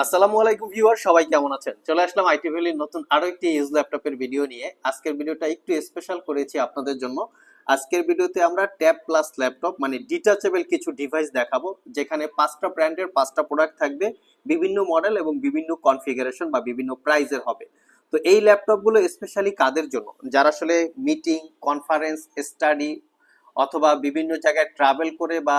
আসসালামু আলাইকুম ভিউয়ার, সবাই কেমন আছেন? চলে আসলাম আইটি ভ্যালির নতুন আরও একটি ইউজ ল্যাপটপের ভিডিও নিয়ে। আজকের ভিডিওটা একটু স্পেশাল করেছি আপনাদের জন্য। আজকের ভিডিওতে আমরা ট্যাব প্লাস ল্যাপটপ মানে ডিটাচেবল কিছু ডিভাইস দেখাবো, যেখানে পাঁচটা ব্র্যান্ডের পাঁচটা প্রোডাক্ট থাকবে, বিভিন্ন মডেল এবং বিভিন্ন কনফিগারেশন বা বিভিন্ন প্রাইজের হবে। তো এই ল্যাপটপগুলো স্পেশালি কাদের জন্য? যারা আসলে মিটিং কনফারেন্স স্টাডি অথবা বিভিন্ন জায়গায় ট্রাভেল করে বা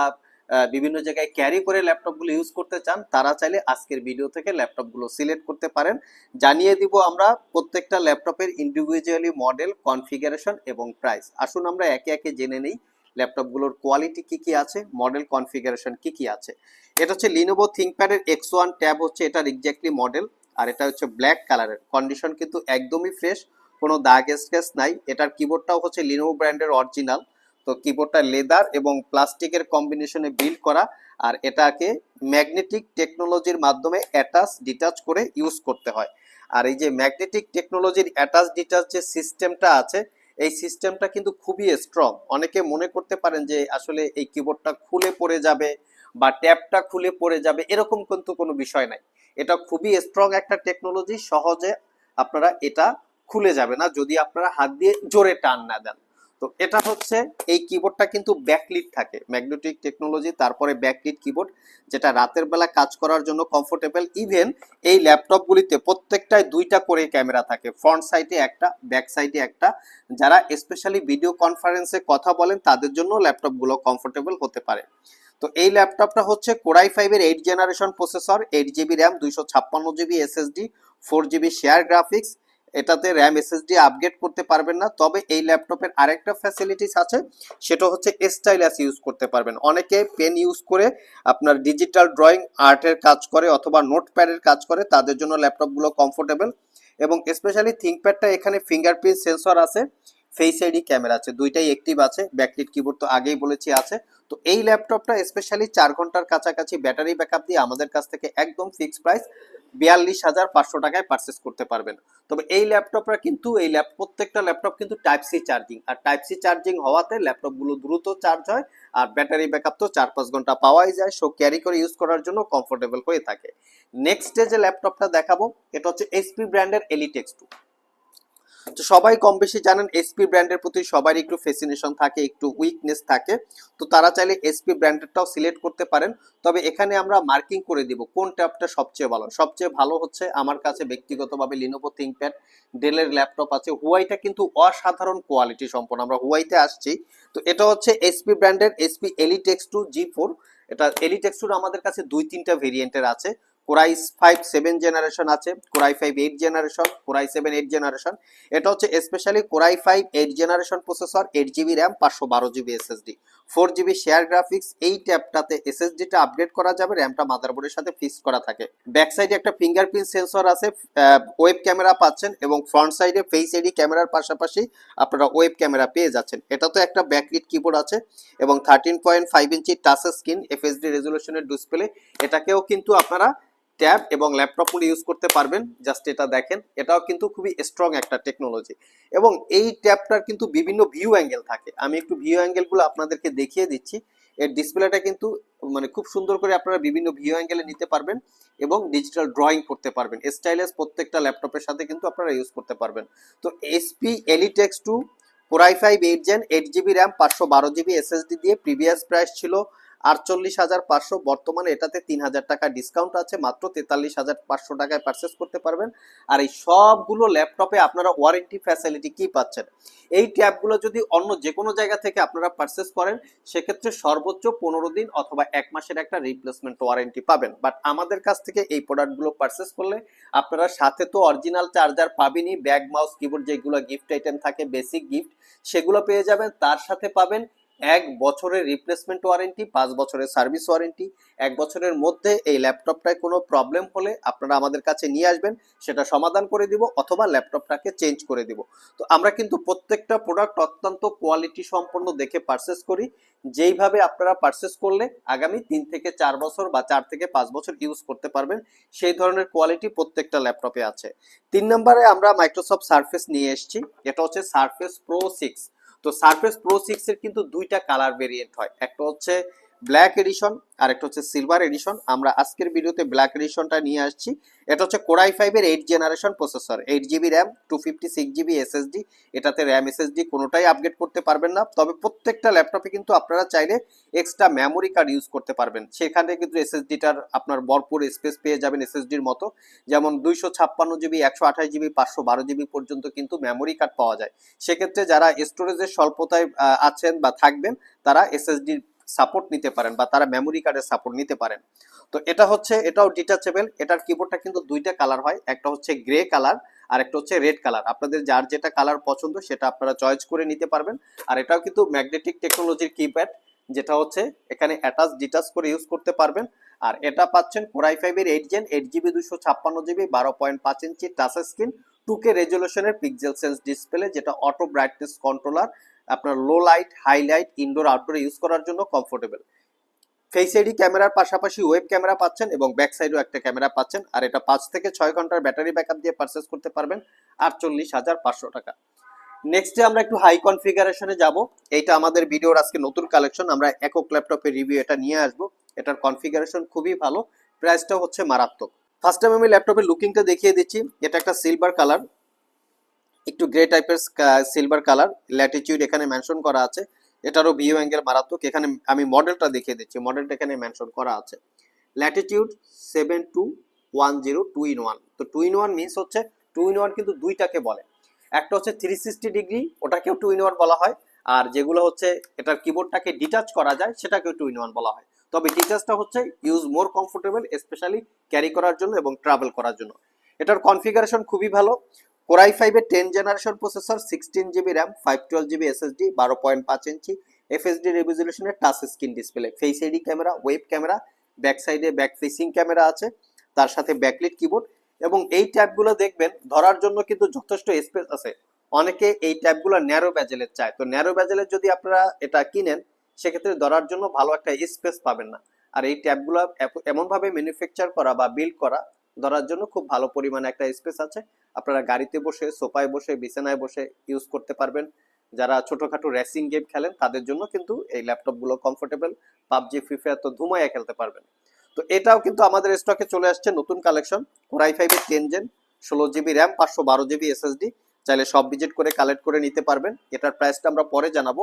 বিভিন্ন জায়গায় ক্যারি করে ল্যাপটপগুলো ইউজ করতে চান, তারা চাইলে আজকের ভিডিও থেকে ল্যাপটপগুলো সিলেক্ট করতে পারেন। জানিয়ে দিব আমরা প্রত্যেকটা ল্যাপটপের ইন্ডিভিজুয়ালি মডেল কনফিগারেশন এবং প্রাইস আসুন আমরা একে একে জেনে নেই ল্যাপটপগুলোর কোয়ালিটি কি কি আছে মডেল কনফিগারেশন কি কি আছে। এটা হচ্ছে লিনোভো থিঙ্কপ্যাডের এক্স ওয়ান ট্যাব হচ্ছে এটার এক্স্যাক্টলি মডেল আর এটা হচ্ছে ব্ল্যাক কালারের কন্ডিশন কিন্তু একদমই ফ্রেশ কোনো দাগ স্কেচ নাই। এটার কিবোর্ডটাও হচ্ছে লিনোভো ব্র্যান্ডের অরিজিনাল তো কিবোর্ডটা লেদার এবং প্লাস্টিকের কম্বিনেশনে বিল্ড করা আর এটাকে ম্যাগনেটিক টেকনোলজির মাধ্যমে অ্যাটাচ ডিটাচ করে ইউজ করতে হয়। আর এই যে ম্যাগনেটিক টেকনোলজির অ্যাটাচ ডিটাচ যে সিস্টেমটা আছে, এই সিস্টেমটা কিন্তু খুবই স্ট্রং অনেকে মনে করতে পারেন যে আসলে এই কিবোর্ডটা খুলে পড়ে যাবে বা ট্যাবটা খুলে পড়ে যাবে, এরকম কিন্তু কোনো বিষয় নাই। এটা খুবই স্ট্রং একটা টেকনোলজি সহজে আপনারা এটা খুলে যাবে না, যদি আপনারা হাত দিয়ে জোরে টান না দেন। তো এটা হচ্ছে এই কিবোর্ডটা কিন্তু ব্যাকলিট থাকে ম্যাগনেটিক টেকনোলজি তারপরে ব্যাকলিট কিবোর্ড যেটা রাতের বেলা কাজ করার জন্য কমফোর্টেবল ইভেন এই ল্যাপটপগুলিতে প্রত্যেকটায় দুইটা করে ক্যামেরা থাকে ফ্রন্ট সাইডে একটা ব্যাক সাইডে একটা। যারা স্পেশালি ভিডিও কনফারেন্সে কথা বলেন, তাদের জন্য ল্যাপটপগুলো কমফোর্টেবল হতে পারে। তো এই ল্যাপটপটা হচ্ছে কোরাই ফাইভের eight generation processor eight GB RAM দুইশো ছাপ্পান্ন GB SSD four GB share graphics এটাতে র্যাম এসএসডি আপগ্রেড করতে পারবেন না। তবে এই ল্যাপটপের আরেকটা ফ্যাসিলিটিস আছে, সেটা হচ্ছে স্টাইলাস ইউজ করতে পারবেন। অনেকে পেন ইউজ করে আপনার ডিজিটাল ড্রয়িং আর্টের কাজ করে অথবা নোটপ্যাডের কাজ করে, তাদের জন্য ল্যাপটপগুলো কমফোর্টেবল এবং স্পেশালি থিঙ্কপ্যাডটা এখানে ফিঙ্গারপ্রিন্ট সেন্সর আছে। ফেস আইডি ক্যামেরা আছে, দুইটাই অ্যাক্টিভ আছে ব্যাকলিট কিবোর্ড তো আগেই বলেছি আছে। তো এই ল্যাপটপটা স্পেশালি চার ঘণ্টার কাছাকাছি ব্যাটারি ব্যাকআপ দিয়ে আমাদের কাছ থেকে একদম ফিক্সড প্রাইস বিয়াল্লিশ হাজার পাঁচশো টাকায় পারচেস করতে পারবেন। তবে এই ল্যাপটপটা কিন্তু, এই ল্যাপ প্রত্যেকটা ল্যাপটপ কিন্তু টাইপ সি চার্জিং আর টাইপ সি চার্জিং হওয়াতে ল্যাপটপগুলো দ্রুত চার্জ হয়, আর ব্যাটারি ব্যাকআপ তো চার পাঁচ ঘণ্টা পাওয়াই যায় সো ক্যারি করে ইউজ করার জন্য কমফোর্টেবল হয়ে থাকে। নেক্সট যে ল্যাপটপটা দেখাবো, এটা হচ্ছে এইচপি ব্র্যান্ডের এলিটেক্স টু তো সবাই কম বেশি জানেন এসপি ব্র্যান্ডের প্রতি সবারই একটু ফেসিনেশন থাকে, একটু উইকনেস থাকে। তো তারা চাইলে এসপি ব্র্যান্ডেরটাও সিলেক্ট করতে পারেন। তবে এখানে আমরা মার্কিং করে দিব, কোন ট্যাবটা সবচেয়ে ভালো। সবচেয়ে ভালো হচ্ছে আমার কাছে ব্যক্তিগতভাবে লিনোভো থিঙ্কপ্যাড ডেলের ল্যাপটপ আছে। হুয়াইটা কিন্তু অসাধারণ কোয়ালিটি সম্পন্ন। আমরা হুয়াইতে আসছি। তো এটা হচ্ছে এসপি ব্র্যান্ডের HP elite x two G four এটা এলিটেক্স টুর আমাদের কাছে দুই তিনটা ভেরিয়েন্টের আছে। Core i five seven generation আছে core i five eight generation core i seven eight generation এটা হচ্ছে specially core i five eight generation processor eight GB RAM পাঁচশো বারো GB SSD four GB share graphics এই ট্যাবটাতে এসএসডিটা upgrade করা যাবে র্যামটা মাদারবোর্ডের সাথে ফিক্স করা থাকে। ব্যাক সাইডে একটা ফিঙ্গারপ্রিন্ট সেন্সর আছে ওয়েব ক্যামেরা পাচ্ছেন এবং ফ্রন্ট সাইডে ফেস আইডি ক্যামেরার পাশাপাশি আপনারা ওয়েব ক্যামেরা পেয়ে যাচ্ছেন। এটা তো একটা ব্যাকলিট কিবোর্ড আছে এবং thirteen point five inch touch screen FHD রেজলিউশনের display এটাকেও কিন্তু আপনারা ট্যাব এবং ল্যাপটপ মোডে ইউজ করতে পারবেন। জাস্ট এটা দেখেন, এটাও কিন্তু খুবই স্ট্রং একটা টেকনোলজি এবং এই ট্যাবটার কিন্তু বিভিন্ন ভিউ অ্যাঙ্গেল থাকে। আমি একটু ভিউ অ্যাঙ্গেলগুলো আপনাদেরকে দেখিয়ে দিচ্ছি। এর ডিসপ্লেটা কিন্তু মানে খুব সুন্দর করে আপনারা বিভিন্ন ভিউ অ্যাঙ্গেলে নিতে পারবেন এবং ডিজিটাল ড্রয়িং করতে পারবেন। স্টাইলেস প্রত্যেকটা ল্যাপটপের সাথে কিন্তু আপনারা ইউজ করতে পারবেন। তো HP elite x two core i five eight gen eight GB RAM পাঁচশো বারো জিবি এসএসডি দিয়ে প্রিভিয়াস প্রাইস ছিল আটচল্লিশ হাজার পাঁচশো, বর্তমানে এটাতে তিন হাজার টাকা ডিসকাউন্ট আছে, মাত্র তেতাল্লিশ হাজার পাঁচশো টাকায় পারচেস করতে পারবেন। আর এই সবগুলো ল্যাপটপে আপনারা ওয়ারেন্টি ফ্যাসিলিটি কি পাচ্ছেন? এই ট্যাবগুলো যদি অন্য যে কোনো জায়গা থেকে আপনারা পারচেস করেন, সেক্ষেত্রে সর্বোচ্চ পনেরো দিন অথবা এক মাসের একটা রিপ্লেসমেন্ট ওয়ারেন্টি পাবেন। বাট আমাদের কাছ থেকে এই প্রোডাক্টগুলো পারচেস করলে আপনারা সাথে তো অরিজিনাল চার্জার পাবেনই ব্যাগ মাউস কিবোর্ড যেগুলো গিফট আইটেম থাকে বেসিক গিফট সেগুলো পেয়ে যাবেন। তার সাথে পাবেন এক বছরের রিপ্লেসমেন্ট ওয়ারেন্টি পাঁচ বছরের সার্ভিস ওয়ারেন্টি এক বছরের মধ্যে এই ল্যাপটপটায় কোনো প্রবলেম হলে আপনারা আমাদের কাছে নিয়ে আসবেন, সেটা সমাধান করে দিব অথবা ল্যাপটপটাকে চেঞ্জ করে দিব। তো আমরা কিন্তু প্রত্যেকটা প্রোডাক্ট অত্যন্ত কোয়ালিটি সম্পন্ন দেখে পারচেস করি। যেইভাবে আপনারা পারচেস করলে আগামী তিন থেকে চার বছর বা চার থেকে পাঁচ বছর ইউজ করতে পারবেন, সেই ধরনের কোয়ালিটি প্রত্যেকটা ল্যাপটপে আছে। তিন নম্বরে আমরা মাইক্রোসফট সার্ফেস নিয়ে এসেছি এটা হচ্ছে সার্ফেস প্রো সিক্স তো সার্ফেস প্রো সিক্স এর কিন্তু দুইটা কালার ভেরিয়েন্ট হয়। একটা হচ্ছে ব্ল্যাক এডিশন আর একটা হচ্ছে সিলভার এডিশন আমরা আজকের ভিডিওতে ব্ল্যাক এডিশনটা নিয়ে আসছি। এটা হচ্ছে কোরাই ফাইভের eight generation processor eight GB RAM two fifty six GB SSD এটাতে র্যাম এসএসডি কোনোটাই আপগ্রেড করতে পারবেন না। তবে প্রত্যেকটা ল্যাপটপে কিন্তু আপনারা চাইলে এক্সট্রা মেমোরি কার্ড ইউজ করতে পারবেন। সেখানে কিন্তু এসএসডিটার আপনার ভরপুর স্পেস পেয়ে যাবেন এসএসডির মতো। যেমন দুইশো ছাপ্পান্ন জিবি একশো আঠাশ জিবি পাঁচশো বারো জিবি পর্যন্ত কিন্তু মেমোরি কার্ড পাওয়া যায়। সেক্ষেত্রে যারা স্টোরেজের স্বল্পতায় আছেন বা থাকবেন, তারা এসএসডি সাপোর্ট নিতে পারেন বা তারা মেমোরি কার্ডের সাপোর্ট নিতে পারেন। তো এটা হচ্ছে, এটাও ডিটাচেবল এটার কিবোর্ডটা কিন্তু দুইটা কালার হয়, একটা হচ্ছে গ্রে কালার আর একটা হচ্ছে রেড কালার আপনাদের যার যেটা কালার পছন্দ সেটা আপনারা চয়েস করে নিতে পারবেন। আর এটাও কিন্তু ম্যাগনেটিক টেকনোলজির কিপ্যাড যেটা হচ্ছে এখানে অ্যাটাচ ডিটাচ করে ইউজ করতে পারবেন। আর এটা পাচ্ছেন কোরাই ফাইভের এইট জেন এইট জিবি দুশো ছাপ্পান্ন জিবি বারো পয়েন্ট পাঁচ ইঞ্চি টাচ স্ক্রিন টু কে রেজলিউশনের পিক্সেল সেন্স ডিসপ্লে যেটা অটো ব্রাইটনেস কন্ট্রোলার আপনার low light high light indoor outdoor use করার জন্য কমফোর্টেবল ফেস আইডি ক্যামেরার পাশাপাশি ওয়েব ক্যামেরা পাচ্ছেন এবং ব্যাক সাইডেও একটা ক্যামেরা পাচ্ছেন, আর এটা পাঁচ থেকে ছয় ঘণ্টার ব্যাটারি ব্যাকআপ দিয়ে পারচেস করতে পারবেন আটচল্লিশ হাজার পাঁচশো টাকা। নেক্সটে আমরা একটু হাই কনফিগারেশনে যাব। এইটা আমাদের ভিডিওর আজকে নতুন কালেকশন আমরা একক ল্যাপটপের রিভিউ এটা নিয়ে আসব। এটার কনফিগারেশন খুবই ভালো প্রাইসটা হচ্ছে মারাত্মক। ফার্স্ট টাইম আমি ল্যাপটপের লুকিংটা দেখিয়ে দিচ্ছি, এটা একটা সিলভার কালার একটু গ্রে টাইপের সিলভার কালার ল্যাটিটিউড এখানে মেনশন করা আছে। এটারও ভিউ অ্যাঙ্গেল মারাত্মক। এখানে আমি মডেলটা দেখিয়ে দিচ্ছি। মডেলটা এখানে মেনশন করা আছে। Latitude seven two one zero two in one তো টু ইন ওয়ান মিনস হচ্ছে টু ইন ওয়ান কিন্তু দুইটাকে বলে। একটা হচ্ছে থ্রি সিক্সটি ডিগ্রি ওটাকেও টু ইন ওয়ান বলা হয়। আর যেগুলো হচ্ছে, এটার কিবোর্ডটাকে ডিটাচ করা যায়, সেটাকেও টু ইন ওয়ান বলা হয়। তবে ডিটাচটা হচ্ছে use more comfortable specially carry করার জন্য এবং ট্রাভেল করার জন্য। এটার কনফিগারেশন খুবই ভালো। কোরাই ফাইভের ten generation processor sixteen GB RAM five twelve GB SSD বারো পয়েন্ট পাঁচ ইঞ্চি FHD রেভিজুলেশনের touch screen display face ID camera web camera back সাইডে ব্যাক ফেসিং ক্যামেরা আছে, তার সাথে ব্যাকলিট কিবোর্ড এবং এই ট্যাবগুলো দেখবেন, ধরার জন্য কিন্তু যথেষ্ট স্পেস আছে। অনেকে এই ট্যাবগুলো ন্যারো ব্যাজেলের চায়। তো ন্যারো ব্যাজেলের যদি আপনারা এটা কিনেন, সেক্ষেত্রে ধরার জন্য ভালো একটা স্পেস পাবেন না। আর এই ট্যাবগুলো এমনভাবে ম্যানুফ্যাকচার করা বা বিল্ড করা ধরার জন্য খুব ভালো পরিমাণে একটা স্পেস আছে। আপনারা গাড়িতে বসে, সোফায় বসে, বিছানায় বসে ইউজ করতে পারবেন। যারা ছোটখাটো রেসিং গেম খেলেন, তাদের জন্য কিন্তু এই ল্যাপটপগুলো কমফোর্টেবল পাবজি ফ্রি ফায়ার তো ধুমাইয়া খেলতে পারবেন। তো এটাও কিন্তু আমাদের স্টকে চলে আসছে নতুন কালেকশন কোরাই ফাইভের টেন জেন ষোলো জিবি র্যাম পাঁচশো বারো জিবি এসএসডি চাইলে সব ভিজিট করে কালেক্ট করে নিতে পারবেন। এটার প্রাইসটা আমরা পরে জানাব।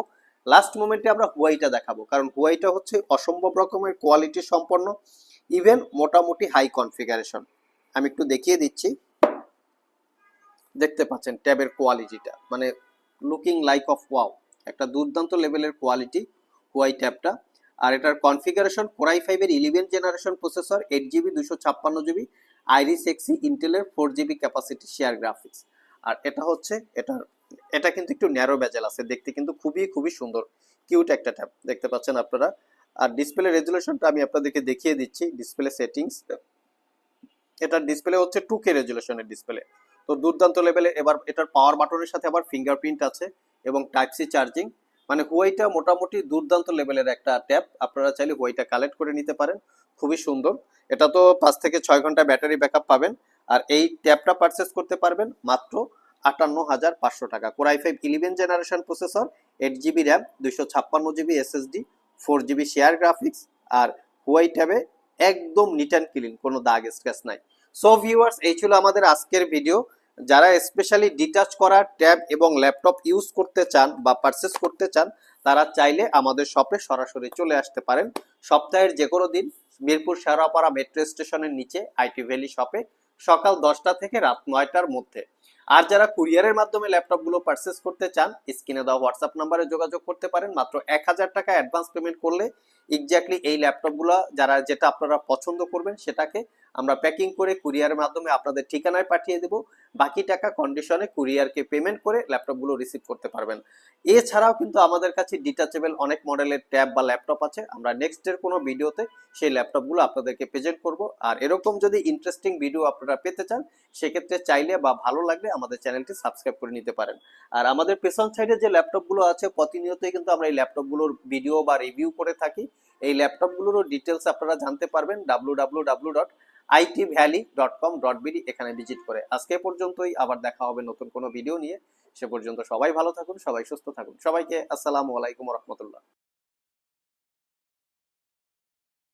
লাস্ট মোমেন্টে আমরা হুয়াইটা দেখাবো। কারণ হুয়াইটা হচ্ছে অসম্ভব রকমের কোয়ালিটি সম্পন্ন ইভেন মোটামুটি হাই কনফিগারেশন আমি একটু দেখিয়ে দিচ্ছি। দেখতে পাচ্ছেন ট্যাবের কোয়ালিটিটা। মানে লুকিং লাইক অফ ওয়াও একটা দুর্দান্ত লেভেলের কোয়ালিটি হুয়াই ট্যাবটা। আর এটার কনফিগারেশন কোরাই ফাইভের eleven generation processor eight GB দুশো ছাপ্পান্ন জিবি আইরিস এক্সি ইন্টেলের four GB capacity share graphics আর এটা হচ্ছে, এটার, এটা কিন্তু একটু ন্যারো ব্যাজেল আছে, দেখতে কিন্তু খুবই খুবই সুন্দর। কিউট একটা ট্যাব দেখতে পাচ্ছেন আপনারা। আর ডিসপ্লে রেজুলেশনটা আমি আপনাদেরকে দেখিয়ে দিচ্ছি ডিসপ্লে সেটিংস এটার ডিসপ্লে হচ্ছে টু কে রেজুলেশনের ডিসপ্লে তো দুর্দান্ত লেভেলে এবার এটার পাওয়ার বাটনের সাথে আবার ফিঙ্গারপ্রিন্ট আছে এবং টাইপ সি চার্জিং মানে হুয়াইটা মোটামুটি দুর্দান্ত লেভেলের একটা ট্যাব আপনারা চাইলে হুয়াইটা কালেক্ট করে নিতে পারেন। খুবই সুন্দর। এটা তো পাঁচ থেকে ছয় ঘণ্টা ব্যাটারি ব্যাকআপ পাবেন। আর এই ট্যাবটা পারচেস করতে পারবেন মাত্র আটান্ন হাজার পাঁচশো টাকা। Core i five eleven generation processor eight GB RAM দুইশো ছাপ্পান্ন GB SSD four GB share graphics আর হুয়াই ট্যাবে একদম নিট অ্যান্ড ক্লিন কোনো দাগ স্ক্র্যাচ নাই। সো ভিউয়ার্স এই ছিল আমাদের আজকের ভিডিও যারা স্পেশালি ডিটাচ করা ট্যাব এবং ল্যাপটপ ইউজ করতে চান বা পারচেস করতে চান, তারা চাইলে আমাদের শপে সরাসরি চলে আসতে পারেন। সপ্তাহের যে কোনো দিন মিরপুর শেরাপাড়া মেট্রো স্টেশনের নিচে আইটি ভ্যালি শপে সকাল দশটা থেকে রাত নয়টার মধ্যে। আর যারা কুরিয়ারের মাধ্যমে ল্যাপটপগুলো পারচেস করতে চান স্ক্রিনে দেওয়া হোয়াটসঅ্যাপ নাম্বারে যোগাযোগ করতে পারেন। মাত্র এক হাজার টাকা অ্যাডভান্স পেমেন্ট করলে এক্স্যাক্টলি এই ল্যাপটপগুলো, যারা যেটা আপনারা পছন্দ করবেন সেটাকে আমরা প্যাকিং করে কুরিয়ারের মাধ্যমে আপনাদের ঠিকানায় পাঠিয়ে দেব। বাকি টাকা কন্ডিশনে কুরিয়ারকে পেমেন্ট করে ল্যাপটপগুলো রিসিভ করতে পারবেন। এছাড়াও কিন্তু আমাদের কাছে ডিটাচেবল অনেক মডেলের ট্যাব বা ল্যাপটপ আছে। আমরা নেক্সটের কোনো ভিডিওতে সেই ল্যাপটপগুলো আপনাদেরকে প্রেজেন্ট করব। আর এরকম যদি ইন্টারেস্টিং ভিডিও আপনারা পেতে চান, সেক্ষেত্রে চাইলে বা ভালো লাগলে আমাদের চ্যানেলটি সাবস্ক্রাইব করে নিতে পারেন। আর আমাদের পেছন সাইডে যে ল্যাপটপগুলো আছে, প্রতিনিয়তই কিন্তু আমরা এই ল্যাপটপগুলোর ভিডিও বা রিভিউ করে থাকি। এই ল্যাপটপগুলোরও ডিটেলস আপনারা জানতে পারবেন W dot valley dot com এখানে ভিজিট করে। আজকে পর্যন্তই, আবার দেখা হবে নতুন কোনো ভিডিও নিয়ে। সে পর্যন্ত সবাই ভালো থাকুন, সবাই সুস্থ থাকুন। সবাইকে আসসালামু আলাইকুম রহমতুল্লাহ।